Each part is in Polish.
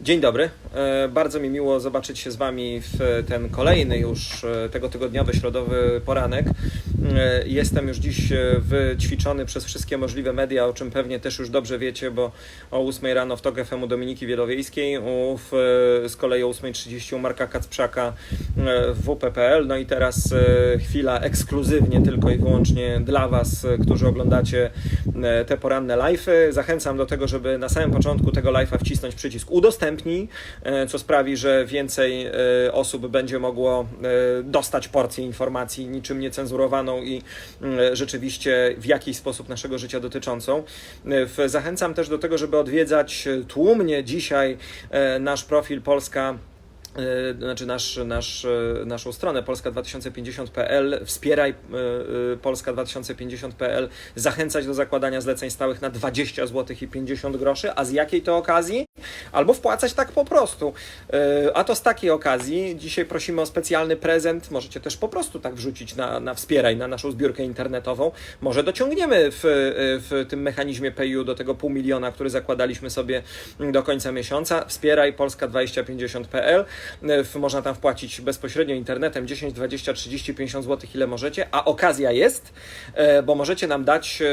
Dzień dobry. E, Bardzo mi miło zobaczyć się z Wami w ten kolejny już e, tego tygodniowy środowy poranek. E, Jestem już dziś e, wyćwiczony przez wszystkie możliwe media, o czym pewnie też już dobrze wiecie, bo o 8 rano w TOK FM u Dominiki Wielowiejskiej, w, e, z kolei o 8.30 u Marka Kacprzaka w WP.pl. No i teraz chwila ekskluzywnie tylko i wyłącznie dla Was, którzy oglądacie te poranne live'y. Zachęcam do tego, żeby na samym początku tego live'a wcisnąć przycisk udostępnij, co sprawi, że więcej osób będzie mogło dostać porcję informacji niczym niecenzurowaną i e, rzeczywiście w jakiś sposób naszego życia dotyczącą. Zachęcam też do tego, żeby odwiedzać e, tłumnie dzisiaj e, nasz profil Polska E, znaczy nasz, nasz, naszą stronę polska2050.pl, wspieraj e, e, polska2050.pl, zachęcać do zakładania zleceń stałych na 20 zł i 50 groszy, a z jakiej to okazji? Albo wpłacać tak po prostu. E, A to z takiej okazji dzisiaj prosimy o specjalny prezent, możecie też po prostu tak wrzucić na, na wspieraj, na naszą zbiórkę internetową. Może dociągniemy w, w tym mechanizmie PayU do tego pół miliona, który zakładaliśmy sobie do końca miesiąca. Wspieraj polska2050.pl. W- Można tam wpłacić bezpośrednio internetem 10, 20, 30, 50 zł, ile możecie, a okazja jest, e, bo możecie nam dać e,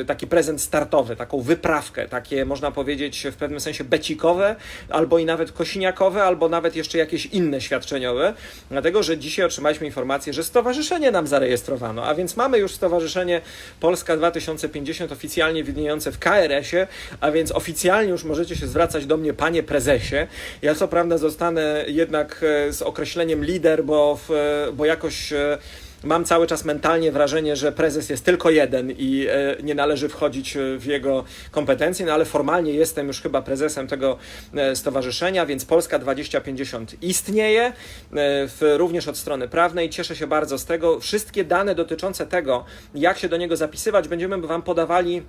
e, taki prezent startowy, taką wyprawkę, takie można powiedzieć w pewnym sensie becikowe, albo i nawet kosiniakowe, albo nawet jeszcze jakieś inne świadczeniowe, dlatego że dzisiaj otrzymaliśmy informację, że stowarzyszenie nam zarejestrowano, a więc mamy już stowarzyszenie Polska 2050 oficjalnie widniejące w KRS-ie, a więc oficjalnie już możecie się zwracać do mnie, panie prezesie. Ja co prawda zostanę jednak e, z określeniem lider, bo, w, e, bo jakoś e, mam cały czas mentalnie wrażenie, że prezes jest tylko jeden i e, nie należy wchodzić e, w jego kompetencje, no ale formalnie jestem już chyba prezesem tego e, stowarzyszenia, więc Polska 2050 istnieje, w, również od strony prawnej. Cieszę się bardzo z tego. Wszystkie dane dotyczące tego, jak się do niego zapisywać, będziemy Wam podawali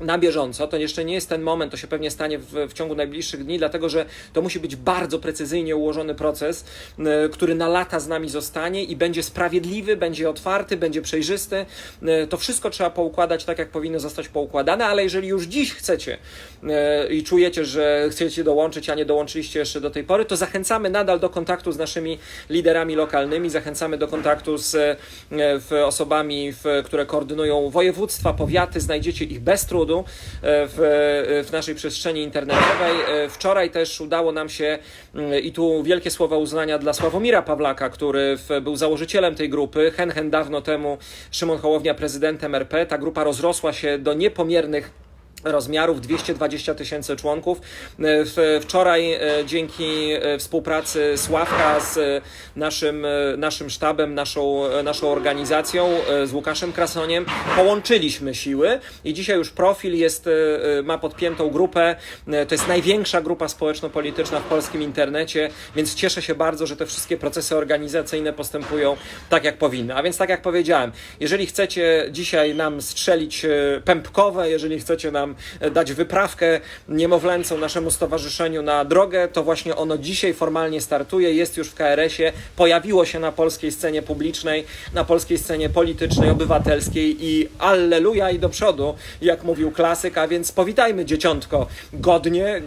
na bieżąco. To jeszcze nie jest ten moment, to się pewnie stanie w, w ciągu najbliższych dni, dlatego że to musi być bardzo precyzyjnie ułożony proces, e, który na lata z nami zostanie i będzie sprawiedliwy, będzie otwarty, będzie przejrzysty. E, To wszystko trzeba poukładać tak, jak powinno zostać poukładane, ale jeżeli już dziś chcecie e, i czujecie, że chcecie dołączyć, a nie dołączyliście jeszcze do tej pory, to zachęcamy nadal do kontaktu z naszymi liderami lokalnymi, zachęcamy do kontaktu z osobami, które koordynują województwa, powiaty, znajdziecie ich bez trudu e, w, w naszej przestrzeni internetowej. E, Wczoraj też udało nam się mm, i tu wielkie słowa uznania dla Sławomira Pawlaka, który w, był założycielem tej grupy. Hen, hen dawno temu Szymon Hołownia prezydentem RP. Ta grupa rozrosła się do niepomiernych rozmiarów 220 tysięcy członków. E, wczoraj e, dzięki e, współpracy Sławka z naszym, naszym sztabem, naszą, naszą organizacją, z Łukaszem Krasoniem, połączyliśmy siły i dzisiaj już profil jest, ma podpiętą grupę. To jest największa grupa społeczno-polityczna w polskim internecie, więc cieszę się bardzo, że te wszystkie procesy organizacyjne postępują tak, jak powinny. A więc tak jak powiedziałem, jeżeli chcecie dzisiaj nam strzelić pępkowe, jeżeli chcecie nam e, dać wyprawkę niemowlęcą naszemu stowarzyszeniu na drogę, to właśnie ono dzisiaj formalnie startuje, jest już w KRS-ie, pojawiło się na polskiej scenie publicznej, na polskiej scenie politycznej, obywatelskiej i alleluja i do przodu, jak mówił klasyk, a więc powitajmy dzieciątko godnie.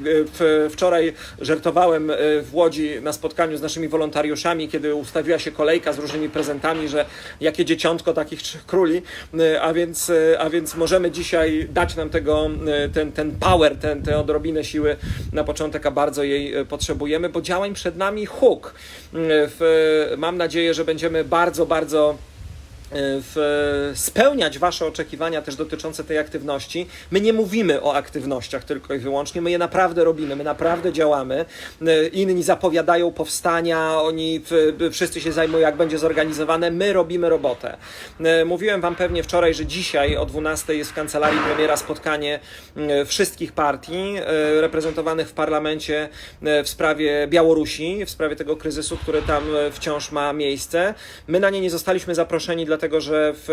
E, wczoraj żartowałem e, w Łodzi na spotkaniu z naszymi wolontariuszami, kiedy ustawiła się kolejka z różnymi prezentami, że jakie dzieciątko takich trzech króli, a więc, a więc możemy dzisiaj dać nam tego, ten, ten power, ten, tę odrobinę siły na początek, a bardzo jej e, potrzebujemy, bo działań przed nami huk. E, mam nadzieję, że będziemy bardzo, bardzo w, spełniać Wasze oczekiwania też dotyczące tej aktywności. My nie mówimy o aktywnościach tylko i wyłącznie, my je naprawdę robimy, my naprawdę działamy. E, Inni zapowiadają powstania, oni wszyscy się zajmują, jak będzie zorganizowane. My robimy robotę. E, Mówiłem Wam pewnie wczoraj, że dzisiaj o 12 jest w kancelarii premiera spotkanie e, wszystkich partii e, reprezentowanych w parlamencie e, w sprawie Białorusi, w sprawie tego kryzysu, który tam e, wciąż ma miejsce. My na nie nie zostaliśmy zaproszeni, dlatego że w,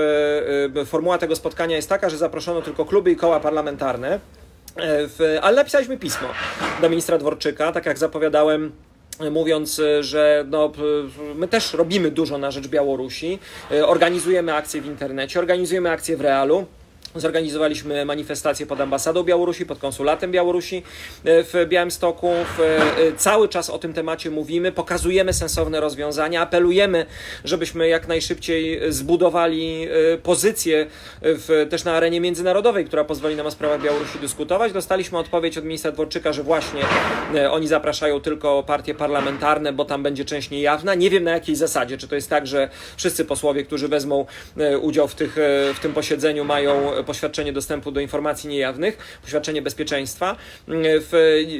e, formuła tego spotkania jest taka, że zaproszono tylko kluby i koła parlamentarne. E, W, ale napisaliśmy pismo do ministra Dworczyka, tak jak zapowiadałem. e, Mówiąc, e, że no, my też robimy dużo na rzecz Białorusi, e, organizujemy akcje w internecie, organizujemy akcje w realu. Zorganizowaliśmy manifestację pod ambasadą Białorusi, pod konsulatem Białorusi e, w Białymstoku. W, e, cały czas o tym temacie mówimy, pokazujemy sensowne rozwiązania, apelujemy, żebyśmy jak najszybciej zbudowali e, pozycję w, też na arenie międzynarodowej, która pozwoli nam o sprawach Białorusi dyskutować. Dostaliśmy odpowiedź od ministra Dworczyka, że właśnie e, oni zapraszają tylko partie parlamentarne, bo tam będzie część niejawna. Nie wiem na jakiej zasadzie. Czy to jest tak, że wszyscy posłowie, którzy wezmą e, udział w, tych, e, w tym posiedzeniu, mają poświadczenie dostępu do informacji niejawnych, poświadczenie bezpieczeństwa. E, W,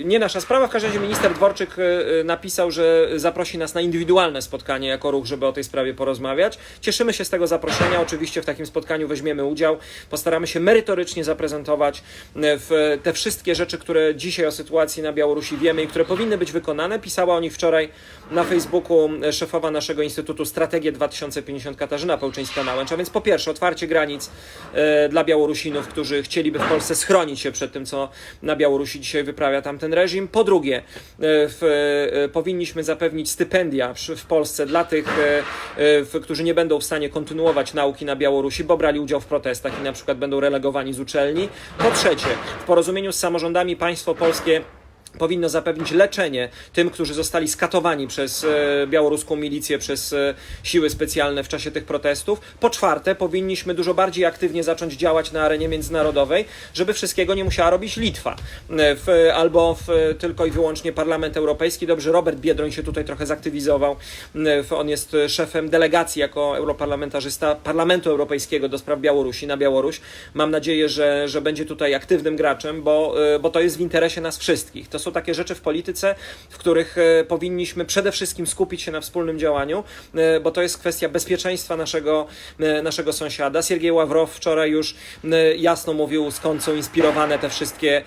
nie nasza sprawa, w każdym razie minister Dworczyk e, napisał, że zaprosi nas na indywidualne spotkanie jako ruch, żeby o tej sprawie porozmawiać. Cieszymy się z tego zaproszenia. Oczywiście w takim spotkaniu weźmiemy udział. Postaramy się merytorycznie zaprezentować w te wszystkie rzeczy, które dzisiaj o sytuacji na Białorusi wiemy i które powinny być wykonane. Pisała o nich wczoraj na Facebooku szefowa naszego Instytutu Strategię 2050 Katarzyna Pełczyńska-Nałęcz. A więc po pierwsze otwarcie granic e, dla Białorusinów, którzy chcieliby w Polsce schronić się przed tym, co na Białorusi dzisiaj wyprawia tamten reżim. Po drugie, e, w, e, powinniśmy zapewnić stypendia w Polsce dla tych, którzy nie będą w stanie kontynuować nauki na Białorusi, bo brali udział w protestach i na przykład będą relegowani z uczelni. Po trzecie, w porozumieniu z samorządami państwo polskie powinno zapewnić leczenie tym, którzy zostali skatowani przez e, białoruską milicję, przez e, siły specjalne w czasie tych protestów. Po czwarte, powinniśmy dużo bardziej aktywnie zacząć działać na arenie międzynarodowej, żeby wszystkiego nie musiała robić Litwa e, w, albo w, tylko i wyłącznie Parlament Europejski. Dobrze, Robert Biedroń się tutaj trochę zaktywizował. On jest szefem delegacji jako europarlamentarzysta Parlamentu Europejskiego do spraw Białorusi na Białoruś. Mam nadzieję, że, że będzie tutaj aktywnym graczem, bo, bo to jest w interesie nas wszystkich. To są takie rzeczy w polityce, w których e, powinniśmy przede wszystkim skupić się na wspólnym działaniu, e, bo to jest kwestia bezpieczeństwa naszego, e, naszego sąsiada. Siergiej Ławrow wczoraj już jasno mówił, skąd są inspirowane te wszystkie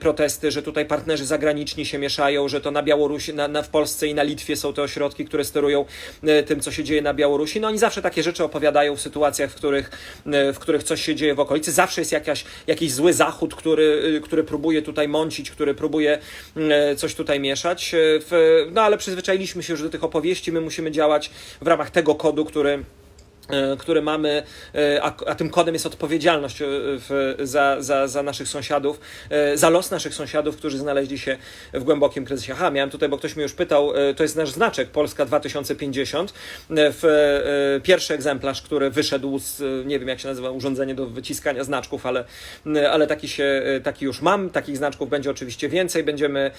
protesty, że tutaj partnerzy zagraniczni się mieszają, że to na Białorusi, na, na, w Polsce i na Litwie są te ośrodki, które sterują tym, co się dzieje na Białorusi. No oni zawsze takie rzeczy opowiadają w sytuacjach, w których, w których coś się dzieje w okolicy. Zawsze jest jakaś, jakiś zły zachód, który, który próbuje tutaj mącić, który próbuje coś tutaj mieszać. E, no ale przyzwyczailiśmy się już do tych opowieści. My musimy działać w ramach tego kodu, który e, który mamy, e, a, tym kodem jest odpowiedzialność e, za, za, za naszych sąsiadów, za los naszych sąsiadów, którzy znaleźli się w głębokim kryzysie. Aha, miałem tutaj, bo ktoś mnie już pytał, to jest nasz znaczek Polska 2050. E, W, pierwszy egzemplarz, który wyszedł z, nie wiem jak się nazywa, urządzenie do wyciskania znaczków, ale, ale taki, się, taki już mam. Takich znaczków będzie oczywiście więcej. Będziemy,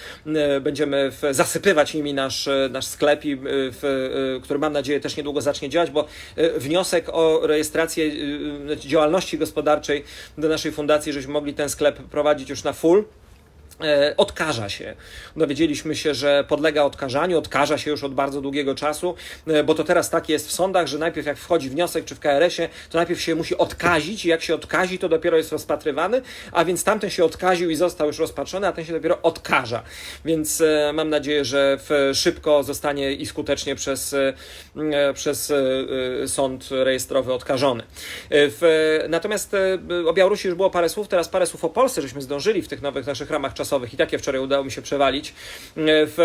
będziemy w, zasypywać nimi nasz, nasz sklep, i, w, który mam nadzieję też niedługo zacznie działać, bo e, wniosek o rejestrację e, działalności gospodarczej do naszej fundacji, żebyśmy mogli ten sklep prowadzić już na full. E, Odkaża się. Dowiedzieliśmy się, że podlega odkażaniu, odkaża się już od bardzo długiego czasu, e, bo to teraz tak jest w sądach, że najpierw jak wchodzi wniosek czy w KRS-ie, to najpierw się musi odkazić i jak się odkazi, to dopiero jest rozpatrywany, a więc tamten się odkaził i został już rozpatrzony, a ten się dopiero odkaża. Więc e, mam nadzieję, że szybko zostanie i skutecznie przez, przez sąd rejestrowy odkażony. Natomiast o Białorusi już było parę słów, teraz parę słów o Polsce, żeśmy zdążyli w tych nowych naszych ramach czasowych i takie wczoraj udało mi się przewalić. E, W,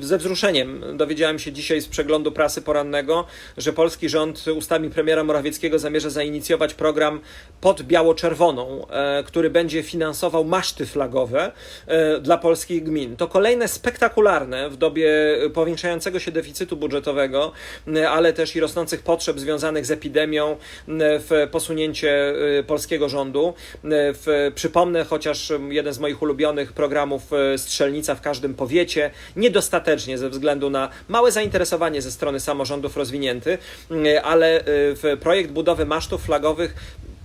Ze wzruszeniem dowiedziałem się dzisiaj z przeglądu prasy porannego, że polski rząd ustami premiera Morawieckiego zamierza zainicjować program pod biało-czerwoną, e, który będzie finansował maszty flagowe e, dla polskich gmin. To kolejne spektakularne w dobie powiększającego się deficytu budżetowego, m, ale też i rosnących potrzeb związanych z epidemią w posunięcie e, polskiego rządu. W, przypomnę chociaż jeden z moich ulubionych programów e, Strzelnica w każdym powiecie, niedostatecznie ze względu na małe zainteresowanie ze strony samorządów rozwinięty, mm, ale y, projekt budowy masztów flagowych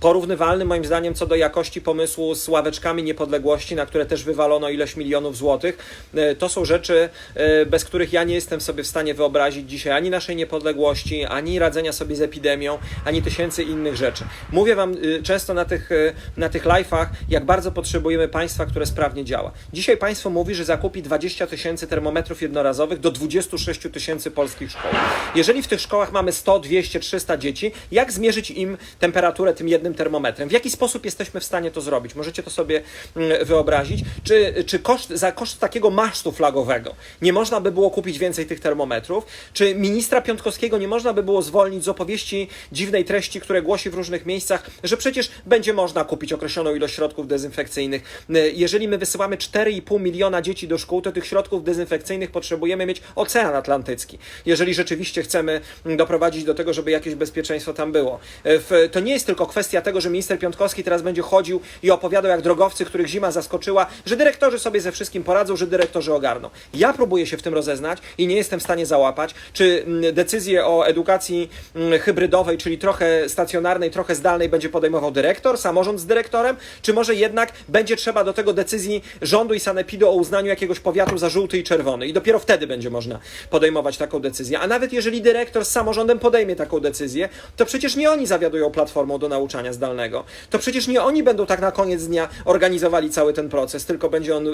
porównywalny moim zdaniem co do jakości pomysłu z ławeczkami niepodległości, na które też wywalono ileś milionów złotych. E, To są rzeczy, e, bez których ja nie jestem sobie w stanie wyobrazić dzisiaj ani naszej niepodległości, ani radzenia sobie z epidemią, ani tysięcy innych rzeczy. Mówię Wam y, często na tych, na tych live'ach, jak bardzo potrzebujemy państwa, które sprawnie działa. Dzisiaj państwo mówi, że zakupi 20 tysięcy termometrów jednorazowych do 26 tysięcy polskich szkół. Jeżeli w tych szkołach mamy 100, 200, 300 dzieci, jak zmierzyć im temperaturę tym jednym termometrem. W jaki sposób jesteśmy w stanie to zrobić? Możecie to sobie mm, wyobrazić. Czy, czy koszt, za koszt takiego masztu flagowego nie można by było kupić więcej tych termometrów? Czy ministra Piątkowskiego nie można by było zwolnić z opowieści dziwnej treści, które głosi w różnych miejscach, że przecież będzie można kupić określoną ilość środków dezynfekcyjnych. Y, Jeżeli my wysyłamy 4,5 miliona dzieci do szkół, to tych środków dezynfekcyjnych potrzebujemy mieć Ocean Atlantycki. Jeżeli rzeczywiście chcemy doprowadzić do tego, żeby jakieś bezpieczeństwo tam było. Y, To nie jest tylko kwestia tego, że minister Piątkowski teraz będzie chodził i opowiadał jak drogowcy, których zima zaskoczyła, że dyrektorzy sobie ze wszystkim poradzą, że dyrektorzy ogarną. Ja próbuję się w tym rozeznać i nie jestem w stanie załapać, czy mm, decyzję o edukacji mm, hybrydowej, czyli trochę stacjonarnej, trochę zdalnej będzie podejmował dyrektor, samorząd z dyrektorem, czy może jednak będzie trzeba do tego decyzji rządu i sanepidu o uznaniu jakiegoś powiatu za żółty i czerwony i dopiero wtedy będzie można podejmować taką decyzję. A nawet jeżeli dyrektor z samorządem podejmie taką decyzję, to przecież nie oni zawiadują platformą do nauczania zdalnego. To przecież nie oni będą tak na koniec dnia organizowali cały ten proces, tylko będzie on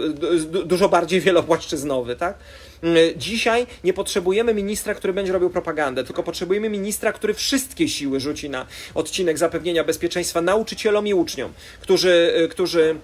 du- dużo bardziej wielopłaszczyznowy, tak? Mm, Dzisiaj nie potrzebujemy ministra, który będzie robił propagandę, tylko potrzebujemy ministra, który wszystkie siły rzuci na odcinek zapewnienia bezpieczeństwa nauczycielom i uczniom, którzy, y, którzy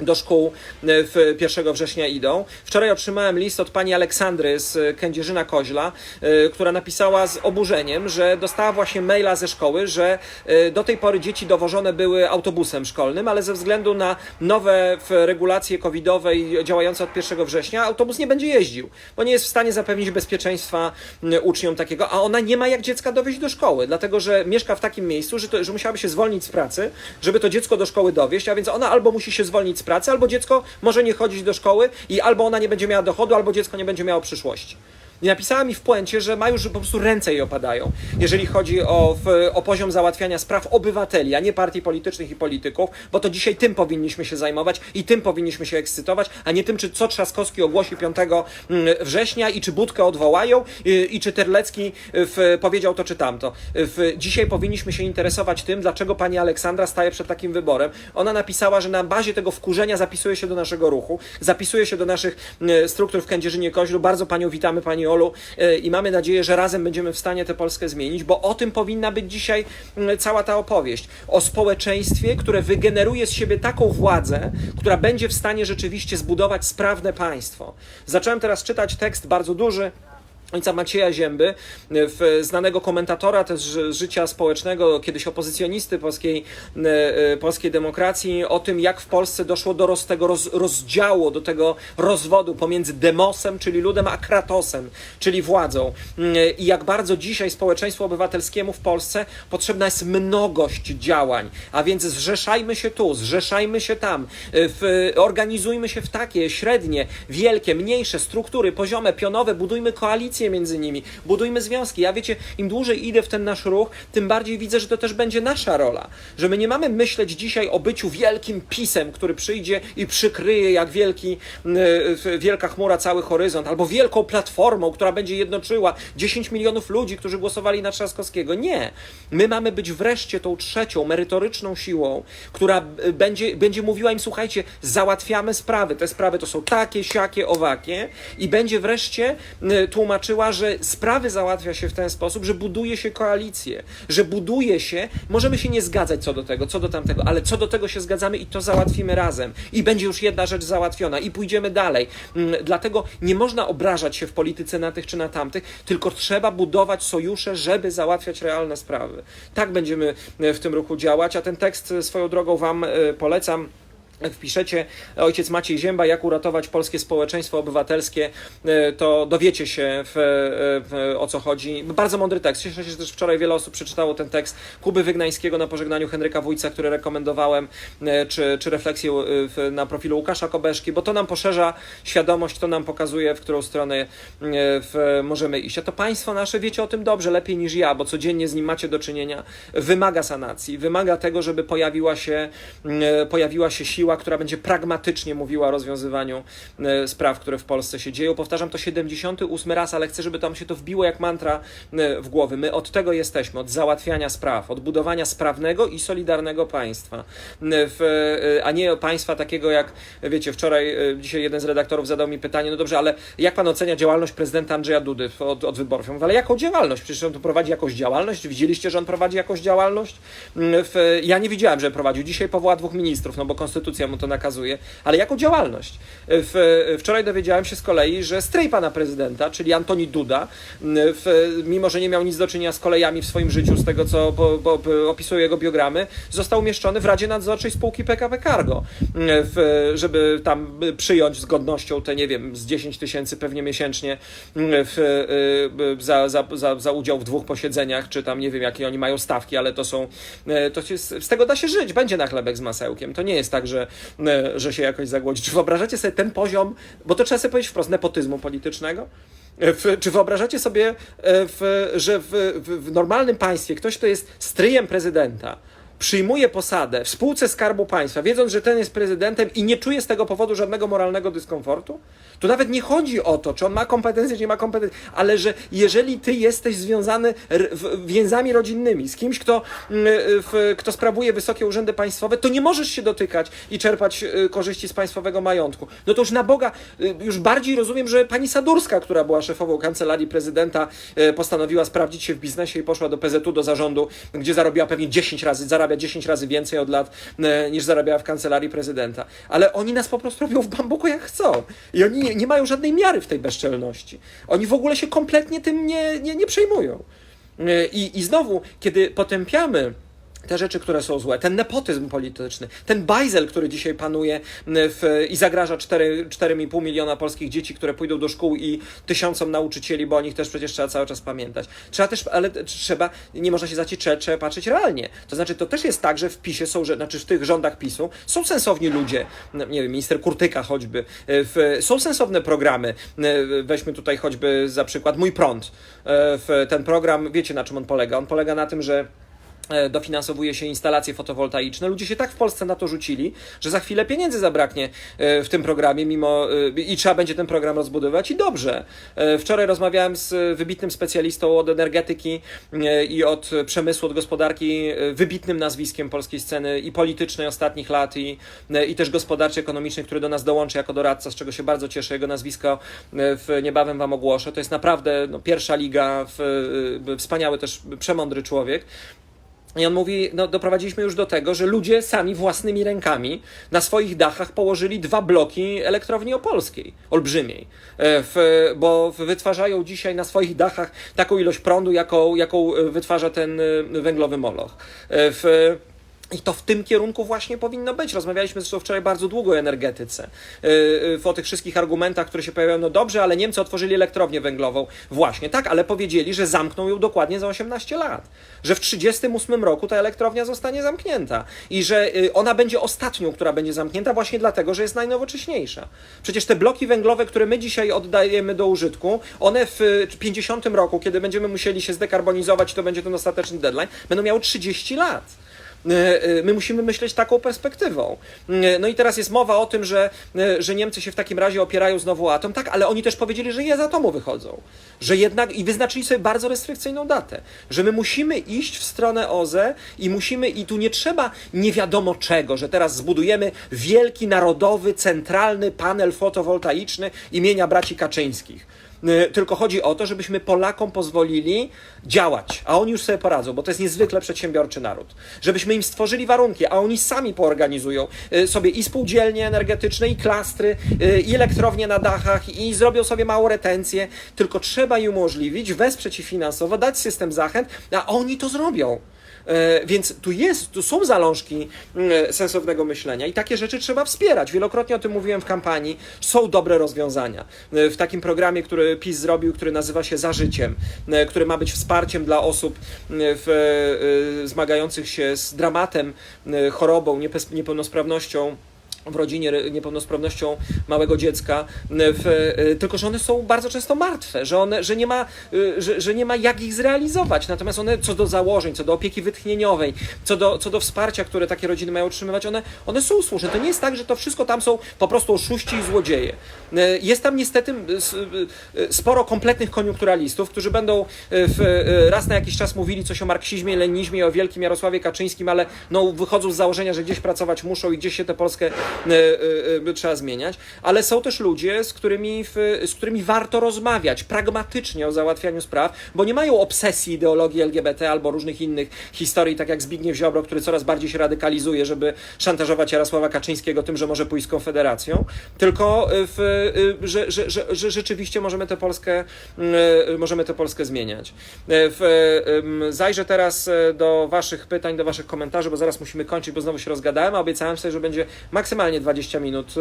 do szkół y, w 1 września idą. Wczoraj otrzymałem list od pani Aleksandry z Kędzierzyna Koźla, y, która napisała z oburzeniem, że dostała właśnie maila ze szkoły, że y, do tej pory dzieci dowożone były autobusem szkolnym, ale ze względu na nowe regulacje covidowe działające od 1 września autobus nie będzie jeździł, bo nie jest w stanie zapewnić bezpieczeństwa uczniom takiego, a ona nie ma jak dziecka dowieźć do szkoły, dlatego że mieszka w takim miejscu, że, to, że musiałaby się zwolnić z pracy, żeby to dziecko do szkoły dowieść, a więc ona albo musi się zwolnić pracy, albo dziecko może nie chodzić do szkoły i albo ona nie będzie miała dochodu, albo dziecko nie będzie miało przyszłości. I napisała mi w puencie, że ma już po prostu ręce jej opadają, jeżeli chodzi o, o poziom załatwiania spraw obywateli, a nie partii politycznych i polityków, bo to dzisiaj tym powinniśmy się zajmować i tym powinniśmy się ekscytować, a nie tym, czy co Trzaskowski ogłosi 5 mm, września i czy Budkę odwołają i, i czy Terlecki w, powiedział to czy tamto. W, dzisiaj powinniśmy się interesować tym, dlaczego pani Aleksandra staje przed takim wyborem. Ona napisała, że na bazie tego wkurzenia zapisuje się do naszego ruchu, zapisuje się do naszych mm, struktur w Kędzierzynie Koźlu. Bardzo panią witamy, pani E, i mamy nadzieję, że razem będziemy w stanie tę Polskę zmienić, bo o tym powinna być dzisiaj mm, cała ta opowieść. O społeczeństwie, które wygeneruje z siebie taką władzę, która będzie w stanie rzeczywiście zbudować sprawne państwo. Zacząłem teraz czytać tekst bardzo duży ojca Macieja Zięby, znanego komentatora też ży- życia społecznego, kiedyś opozycjonisty polskiej, e, e, polskiej demokracji, o tym, jak w Polsce doszło do roz, tego roz, rozdziału, do tego rozwodu pomiędzy demosem, czyli ludem, a kratosem, czyli władzą. Mm, I jak bardzo dzisiaj społeczeństwu obywatelskiemu w Polsce potrzebna jest mnogość działań, a więc zrzeszajmy się tu, zrzeszajmy się tam, e, w, organizujmy się w takie średnie, wielkie, mniejsze struktury, poziome, pionowe, budujmy koalicje między nimi, budujmy związki. Ja wiecie, im dłużej idę w ten nasz ruch, tym bardziej widzę, że to też będzie nasza rola. Że my nie mamy myśleć dzisiaj o byciu wielkim pisem, który przyjdzie i przykryje jak wielki, y, wielka chmura cały horyzont, albo wielką platformą, która będzie jednoczyła 10 milionów ludzi, którzy głosowali na Trzaskowskiego. Nie. My mamy być wreszcie tą trzecią, merytoryczną siłą, która będzie, będzie mówiła im, słuchajcie, załatwiamy sprawy. Te sprawy to są takie, siakie, owakie i będzie wreszcie y, że sprawy załatwia się w ten sposób, że buduje się koalicję, że buduje się, możemy się nie zgadzać co do tego, co do tamtego, ale co do tego się zgadzamy i to załatwimy razem. I będzie już jedna rzecz załatwiona i pójdziemy dalej. Mm, Dlatego nie można obrażać się w polityce na tych czy na tamtych, tylko trzeba budować sojusze, żeby załatwiać realne sprawy. Tak będziemy e, w tym ruchu działać, a ten tekst e, swoją drogą Wam e, polecam. Wpiszecie ojciec Maciej Zięba, jak uratować polskie społeczeństwo obywatelskie, e, to dowiecie się w, e, w, o co chodzi. Bardzo mądry tekst. Cieszę się, że też wczoraj wiele osób przeczytało ten tekst Kuby Wygnańskiego na pożegnaniu Henryka Wójca, który rekomendowałem, e, czy, czy refleksję na profilu Łukasza Kobeszki, bo to nam poszerza świadomość, to nam pokazuje, w którą stronę możemy iść. A to państwo nasze wiecie o tym dobrze, lepiej niż ja, bo codziennie z nim macie do czynienia. Wymaga sanacji, wymaga tego, żeby pojawiła się, pojawiła się siła która będzie pragmatycznie mówiła o rozwiązywaniu e, spraw, które w Polsce się dzieją. Powtarzam to 78 raz, ale chcę, żeby tam się to wbiło jak mantra e, w głowy. My od tego jesteśmy, od załatwiania spraw, od budowania sprawnego i solidarnego państwa, e, w, a nie państwa takiego jak, wiecie, wczoraj, dzisiaj jeden z redaktorów zadał mi pytanie, no dobrze, ale jak pan ocenia działalność prezydenta Andrzeja Dudy od, od wyborów? Ja mówię, ale jaką działalność? Przecież on tu prowadzi jakąś działalność? Widzieliście, że on prowadzi jakąś działalność? Mm, W, ja nie widziałem, że prowadził. Dzisiaj powoła dwóch ministrów, no bo konstytucja mu to nakazuje. Ale jaką działalność? W, wczoraj dowiedziałem się z kolei, że stryj pana prezydenta, czyli Antoni Duda, w, mimo że nie miał nic do czynienia z kolejami w swoim życiu, z tego co bo, bo, opisują jego biogramy, został umieszczony w Radzie Nadzorczej spółki PKP Cargo, w, żeby tam przyjąć z godnością te, nie wiem, z 10 tysięcy pewnie miesięcznie w, y, za, za, za, za udział w dwóch posiedzeniach, czy tam nie wiem, jakie oni mają stawki, ale to są, y, to z tego da się żyć, będzie na chlebek z masełkiem. To nie jest tak, że, y, że się jakoś zagłodzi. Czy wyobrażacie sobie ten poziom, bo to trzeba sobie powiedzieć wprost, nepotyzmu politycznego? W, czy wyobrażacie sobie, e, w, że w, w normalnym państwie ktoś, kto jest stryjem prezydenta, przyjmuje posadę w spółce Skarbu Państwa, wiedząc, że ten jest prezydentem i nie czuje z tego powodu żadnego moralnego dyskomfortu? Tu nawet nie chodzi o to, czy on ma kompetencje, czy nie ma kompetencji, ale że jeżeli ty jesteś związany więzami rodzinnymi z kimś, kto, mm, w, kto sprawuje wysokie urzędy państwowe, to nie możesz się dotykać i czerpać y, korzyści z państwowego majątku. No to już na Boga, y, już bardziej rozumiem, że pani Sadurska, która była szefową kancelarii prezydenta, y, postanowiła sprawdzić się w biznesie i poszła do PZU, do zarządu, gdzie zarobiła pewnie 10 razy, zarabia 10 razy więcej od lat y, niż zarabiała w kancelarii prezydenta. Ale oni nas po prostu robią w bambuku jak chcą. I oni nie, nie mają żadnej miary w tej bezczelności. Oni w ogóle się kompletnie tym nie, nie, nie przejmują. Y, I, I znowu, kiedy potępiamy te rzeczy, które są złe, ten nepotyzm polityczny, ten bajzel, który dzisiaj panuje w, i zagraża 4 4,5 miliona polskich dzieci, które pójdą do szkół i tysiącom nauczycieli, bo o nich też przecież trzeba cały czas pamiętać. Trzeba też, ale trzeba, nie można się zacić, trzeba, patrzeć realnie. To znaczy, to też jest tak, że w PiSie są, znaczy w tych rządach PiSu są sensowni ludzie, no, nie wiem, minister Kurtyka choćby, w, są sensowne programy, weźmy tutaj choćby za przykład Mój Prąd. W ten program, wiecie na czym on polega? On polega na tym, że e, dofinansowuje się instalacje fotowoltaiczne. Ludzie się tak w Polsce na to rzucili, że za chwilę pieniędzy zabraknie e, w tym programie, mimo e, i trzeba będzie ten program rozbudować i dobrze. E, Wczoraj rozmawiałem z wybitnym specjalistą od energetyki e, i od przemysłu, od gospodarki, e, wybitnym nazwiskiem polskiej sceny i politycznej ostatnich lat i, e, i też gospodarczej, ekonomicznej, który do nas dołączy jako doradca, z czego się bardzo cieszę. Jego nazwisko e, w, niebawem Wam ogłoszę. To jest naprawdę no, pierwsza liga, w, e, wspaniały też, przemądry człowiek. I on mówi, no doprowadziliśmy już do tego, że ludzie sami własnymi rękami na swoich dachach położyli dwa bloki elektrowni opolskiej, olbrzymiej, E, w, bo wytwarzają dzisiaj na swoich dachach taką ilość prądu, jaką, jaką e, wytwarza ten e, węglowy moloch. W, i to w tym kierunku właśnie powinno być. Rozmawialiśmy zresztą wczoraj bardzo długo o energetyce, yy, yy, o tych wszystkich argumentach, które się pojawiają. No dobrze, ale Niemcy otworzyli elektrownię węglową. Właśnie, tak, ale powiedzieli, że zamkną ją dokładnie za 18 lat. Że w 1938 roku ta elektrownia zostanie zamknięta i że yy, ona będzie ostatnią, która będzie zamknięta właśnie dlatego, że jest najnowocześniejsza. Przecież te bloki węglowe, które my dzisiaj oddajemy do użytku, one w y, 50 roku, kiedy będziemy musieli się zdekarbonizować, to będzie ten ostateczny deadline, będą miały 30 lat. E, e, My musimy myśleć taką perspektywą. E, No i teraz jest mowa o tym, że, że Niemcy się w takim razie opierają znowu o atom, tak, ale oni też powiedzieli, że nie z atomu wychodzą. Że jednak i wyznaczyli sobie bardzo restrykcyjną datę, że my musimy iść w stronę OZE i musimy, i tu nie trzeba nie wiadomo czego, że teraz zbudujemy wielki, narodowy, centralny panel fotowoltaiczny imienia braci Kaczyńskich. Y, Tylko chodzi o to, żebyśmy Polakom pozwolili działać, a oni już sobie poradzą, bo to jest niezwykle przedsiębiorczy naród. Żebyśmy im stworzyli warunki, a oni sami poorganizują y, sobie i spółdzielnie energetyczne, i klastry, y, i elektrownie na dachach, i zrobią sobie małą retencję. Tylko trzeba im umożliwić, wesprzeć ich finansowo, dać system zachęt, a oni to zrobią. E, Więc tu jest, tu są zalążki mm, sensownego myślenia i takie rzeczy trzeba wspierać. Wielokrotnie o tym mówiłem w kampanii. Są dobre rozwiązania. E, W takim programie, który PiS zrobił, który nazywa się Za Życiem, e, który ma być wsparciem dla osób w, zmagających się z dramatem, chorobą, niepełnosprawnością w rodzinie niepełnosprawnością małego dziecka, w, y, tylko że one są bardzo często martwe, że, one, że, nie ma, y, że, że nie ma jak ich zrealizować. Natomiast one co do założeń, co do opieki wytchnieniowej, co do, co do wsparcia, które takie rodziny mają otrzymywać, one, one są słuszne. To nie jest tak, że to wszystko tam są po prostu oszuści i złodzieje. Y, Jest tam niestety sporo kompletnych koniunkturalistów, którzy będą w, raz na jakiś czas mówili coś o marksizmie, leninizmie, i o wielkim Jarosławie Kaczyńskim, ale no, wychodzą z założenia, że gdzieś pracować muszą i gdzieś się tę Polskę trzeba zmieniać. Ale są też ludzie, z którymi, w, z którymi warto rozmawiać pragmatycznie o załatwianiu spraw, bo nie mają obsesji ideologii LGBT albo różnych innych historii, tak jak Zbigniew Ziobro, który coraz bardziej się radykalizuje, żeby szantażować Jarosława Kaczyńskiego tym, że może pójść z Konfederacją, tylko w, że, że, że, że rzeczywiście możemy tę Polskę, możemy tę Polskę zmieniać. W, zajrzę teraz do Waszych pytań, do Waszych komentarzy, bo zaraz musimy kończyć, bo znowu się rozgadałem, a obiecałem sobie, że będzie maksymalnie 20 minut y,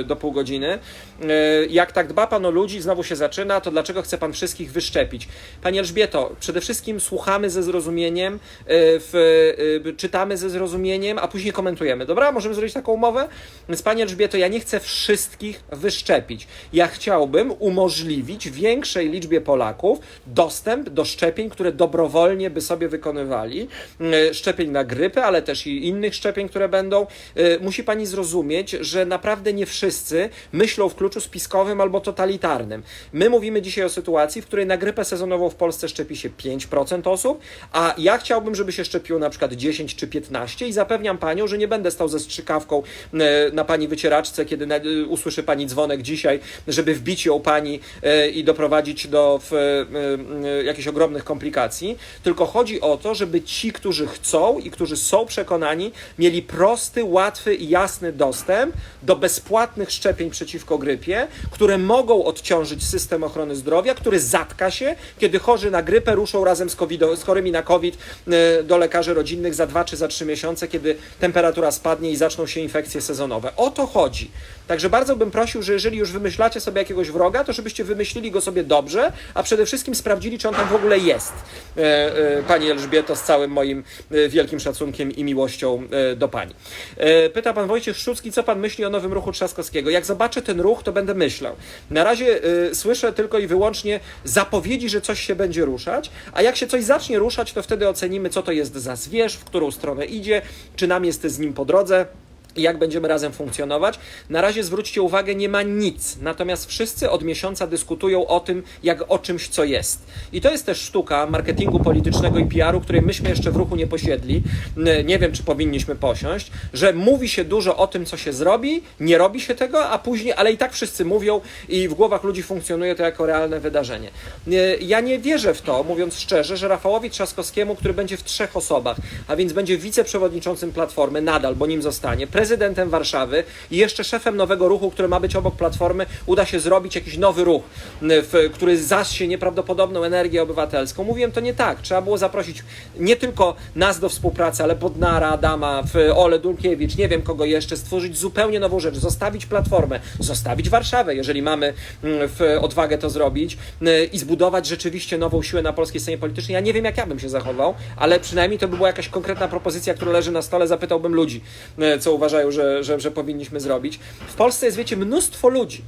y, do pół godziny. Y, Jak tak dba Pan o ludzi, znowu się zaczyna, to dlaczego chce Pan wszystkich wyszczepić? Pani Elżbieto, przede wszystkim słuchamy ze zrozumieniem, w, czytamy ze zrozumieniem, a później komentujemy. Dobra? Możemy zrobić taką umowę? Więc Pani Elżbieto, ja nie chcę wszystkich wyszczepić. Ja chciałbym umożliwić większej liczbie Polaków dostęp do szczepień, które dobrowolnie by sobie wykonywali. Szczepień na grypę, ale też i innych szczepień, które będą. Musi Pani zrozumieć, że naprawdę nie wszyscy myślą w kluczu spiskowym albo totalitarnym. My mówimy dzisiaj o sytuacji, w której na grypę sezonową w Polsce szczepi się 5% osób, a ja chciałbym, żeby się szczepiło na przykład 10 czy 15 i zapewniam Panią, że nie będę stał ze strzykawką e, na Pani wycieraczce, kiedy e, usłyszy Pani dzwonek dzisiaj, żeby wbić ją Pani e, i doprowadzić do jakichś ogromnych komplikacji, tylko chodzi o to, żeby ci, którzy chcą i którzy są przekonani, mieli prosty, łatwy i jasny dostęp do bezpłatnych szczepień przeciwko grypie, które mogą odciążyć system ochrony zdrowia, który zatka się, kiedy chorzy na grypę ruszą razem z, COVID, z chorymi na COVID e, do lekarzy rodzinnych za dwa czy za trzy miesiące, kiedy temperatura spadnie i zaczną się infekcje sezonowe. O to chodzi. Także bardzo bym prosił, że jeżeli już wymyślacie sobie jakiegoś wroga, to żebyście wymyślili go sobie dobrze, a przede wszystkim sprawdzili, czy on tam w ogóle jest. E, e, Pani Elżbieto, z całym moim wielkim szacunkiem i miłością do Pani. Pyta Pan Wojciech Szczucki, co Pan myśli o nowym ruchu Trzaskowskiego? Jak zobaczę ten ruch, to będę myślał. Na razie e, słyszę tylko i wyłącznie zapowiedzi, że coś się będzie ruszać, a jak się coś zacznie ruszać, to wtedy ocenimy, co to jest za zwierz, w którą stronę idzie, czy nam jest z nim po drodze jak będziemy razem funkcjonować. Na razie zwróćcie uwagę, nie ma nic. Natomiast wszyscy od miesiąca dyskutują o tym, jak o czymś, co jest. I to jest też sztuka marketingu politycznego i PR-u, której myśmy jeszcze w ruchu nie posiedli. Nie wiem, czy powinniśmy posiąść, że mówi się dużo o tym, co się zrobi, nie robi się tego, a później, ale i tak wszyscy mówią i w głowach ludzi funkcjonuje to jako realne wydarzenie. Nie- Ja nie wierzę w to, mówiąc szczerze, że Rafałowi Trzaskowskiemu, który będzie w trzech osobach, a więc będzie wiceprzewodniczącym Platformy nadal, bo nim zostanie, prezydentem Warszawy i jeszcze szefem nowego ruchu, który ma być obok Platformy, uda się zrobić jakiś nowy ruch, w, który zasie nieprawdopodobną energię obywatelską. Mówiłem to nie tak. Trzeba było zaprosić nie tylko nas do współpracy, ale Podnara, Adama, Ole Dulkiewicz, nie wiem kogo jeszcze, stworzyć zupełnie nową rzecz, zostawić Platformę, zostawić Warszawę, jeżeli mamy odwagę to zrobić i zbudować rzeczywiście nową siłę na polskiej scenie politycznej. Ja nie wiem, jak ja bym się zachował, ale przynajmniej to by była jakaś konkretna propozycja, która leży na stole, zapytałbym ludzi, co uważają, że, że, że powinniśmy zrobić. W Polsce jest, wiecie, mnóstwo ludzi,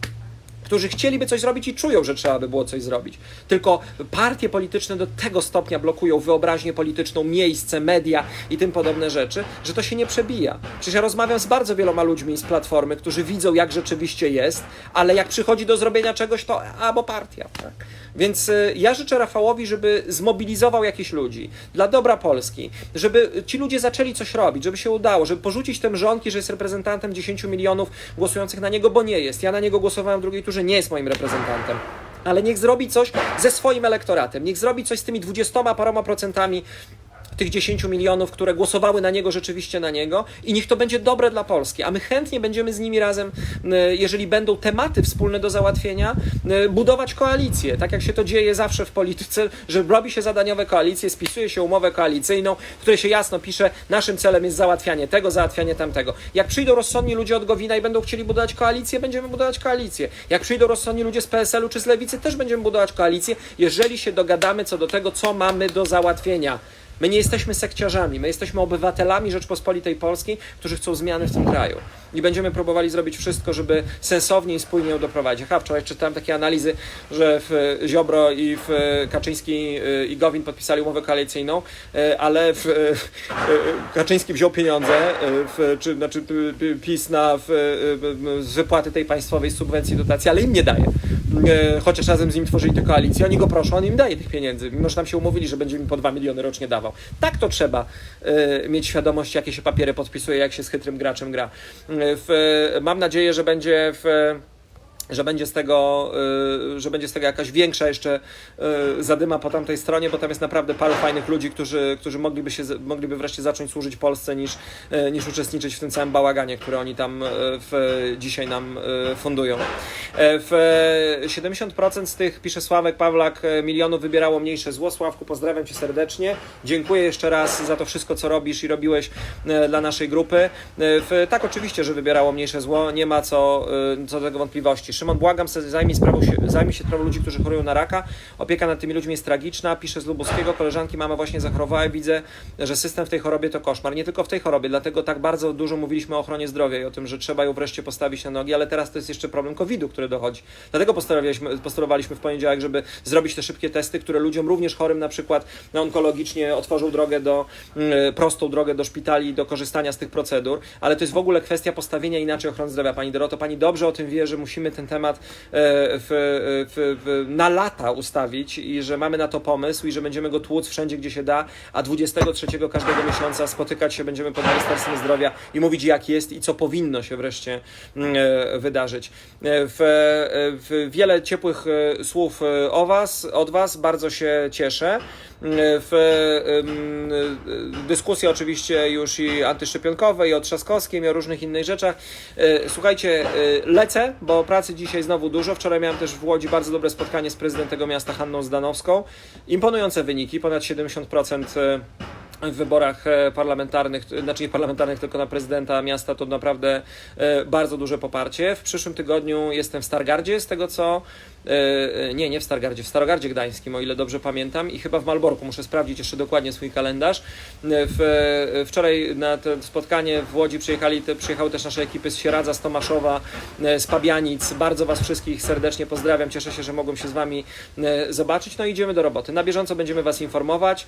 którzy chcieliby coś zrobić i czują, że trzeba by było coś zrobić. Tylko partie polityczne do tego stopnia blokują wyobraźnię polityczną, miejsce, media i tym podobne rzeczy, że to się nie przebija. Przecież ja rozmawiam z bardzo wieloma ludźmi z Platformy, którzy widzą, jak rzeczywiście jest, ale jak przychodzi do zrobienia czegoś, to albo partia. Tak? Więc y, ja życzę Rafałowi, żeby zmobilizował jakichś ludzi dla dobra Polski, żeby ci ludzie zaczęli coś robić, żeby się udało, żeby porzucić te mrzonki, że jest reprezentantem 10 milionów głosujących na niego, bo nie jest. Ja na niego głosowałem w drugiej turze, nie jest moim reprezentantem. Ale niech zrobi coś ze swoim elektoratem, niech zrobi coś z tymi 20 paroma procentami tych 10 milionów, które głosowały na niego, rzeczywiście na niego i niech to będzie dobre dla Polski, a my chętnie będziemy z nimi razem, y, jeżeli będą tematy wspólne do załatwienia, y, budować koalicje, tak jak się to dzieje zawsze w polityce, że robi się zadaniowe koalicje, spisuje się umowę koalicyjną, w której się jasno pisze, naszym celem jest załatwianie tego, załatwianie tamtego. Jak przyjdą rozsądni ludzie od Gowina i będą chcieli budować koalicję, będziemy budować koalicję. Jak przyjdą rozsądni ludzie z PSL-u czy z Lewicy, też będziemy budować koalicję, jeżeli się dogadamy co do tego, co mamy do załatwienia. My nie jesteśmy sekciarzami, my jesteśmy obywatelami Rzeczpospolitej Polskiej, którzy chcą zmiany w tym kraju. i będziemy próbowali zrobić wszystko, żeby sensownie i spójnie ją doprowadzić. Aha, wczoraj czytałem takie analizy, że w Ziobro i w Kaczyński y, i Gowin podpisali umowę koalicyjną, y, ale w, y, Kaczyński wziął pieniądze, w, czy, znaczy PiS na w, z wypłaty tej państwowej subwencji, dotacji, ale im nie daje. Chociaż razem z nim tworzyli tę koalicję, oni go proszą, on im daje tych pieniędzy, mimo że tam się umówili, że będzie im po 2 miliony rocznie dawał. Tak to trzeba y, mieć świadomość, jakie się papiery podpisuje, jak się z chytrym graczem gra. Y, w, mam nadzieję, że będzie w że będzie z tego, y, że będzie z tego jakaś większa jeszcze y, zadyma po tamtej stronie, bo tam jest naprawdę paru fajnych ludzi, którzy, którzy mogliby, się, mogliby wreszcie zacząć służyć Polsce niż, y, niż uczestniczyć w tym całym bałaganie, który oni tam w, dzisiaj nam fundują. E, W 70% z tych, pisze Sławek Pawlak, e, milionów wybierało mniejsze zło. Sławku, pozdrawiam Cię serdecznie. Dziękuję jeszcze raz za to wszystko, co robisz i robiłeś e, dla naszej grupy. W, tak, oczywiście, że wybierało mniejsze zło, nie ma co, co do tego wątpliwości. Szymon, błagam, se- zajmij, sprawą się, zajmij się sprawą ludzi, którzy chorują na raka. Opieka nad tymi ludźmi jest tragiczna. Pisze z Lubuskiego, koleżanki, mama właśnie zachorowała i widzę, że system w tej chorobie to koszmar. Nie tylko w tej chorobie, dlatego tak bardzo dużo mówiliśmy o ochronie zdrowia i o tym, że trzeba ją wreszcie postawić na nogi, ale teraz to jest jeszcze problem COVID-u, który dochodzi. Dlatego postulowaliśmy, w poniedziałek, żeby zrobić te szybkie testy, które ludziom również chorym na przykład no, onkologicznie otworzą drogę do, mm, prostą drogę do szpitali, do korzystania z tych procedur, ale to jest w ogóle kwestia postawienia inaczej ochrony zdrowia. Pani Doroto, Pani dobrze o tym wie, że musimy ten temat e, w, w, w, na lata ustawić i że mamy na to pomysł i że będziemy go tłuc wszędzie, gdzie się da, a 23 każdego miesiąca spotykać się będziemy pod Ministerstwem Zdrowia i mówić jak jest i co powinno się wreszcie mm, e, wydarzyć. E, wiele ciepłych słów o Was, od Was, bardzo się cieszę. W e, dyskusji oczywiście już i antyszczepionkowe, i o Trzaskowskim, i o różnych innych rzeczach. E, Słuchajcie, e, lecę, bo pracy dzisiaj znowu dużo. Wczoraj miałem też w Łodzi bardzo dobre spotkanie z prezydentem tego miasta Hanną Zdanowską. Imponujące wyniki, ponad 70% e, w wyborach parlamentarnych, znaczy nie parlamentarnych, tylko na prezydenta miasta, to naprawdę bardzo duże poparcie. W przyszłym tygodniu jestem w Stargardzie, z tego co. e, e, Nie, nie w Stargardzie, w Starogardzie Gdańskim, o ile dobrze pamiętam, i chyba w Malborku. Muszę sprawdzić jeszcze dokładnie swój kalendarz. E, W, wczoraj na to spotkanie w Łodzi przyjechali, te, przyjechały też nasze ekipy z Sieradza, z Tomaszowa, z Pabianic. Bardzo Was wszystkich serdecznie pozdrawiam. Cieszę się, że mogłem się z Wami zobaczyć. No i idziemy do roboty. Na bieżąco będziemy Was informować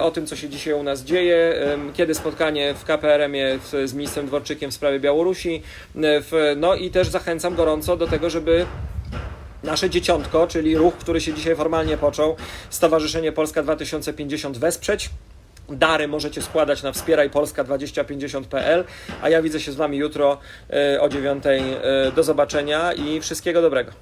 o tym, co się dzisiaj u nas dzieje, kiedy spotkanie w KPRM-ie z ministrem Dworczykiem w sprawie Białorusi. no i też zachęcam gorąco do tego, żeby nasze dzieciątko, czyli ruch, który się dzisiaj formalnie począł, Stowarzyszenie Polska 2050 wesprzeć. Dary możecie składać na wspierajpolska2050.pl, a ja widzę się z Wami jutro e, o 9. E, Do zobaczenia i wszystkiego dobrego.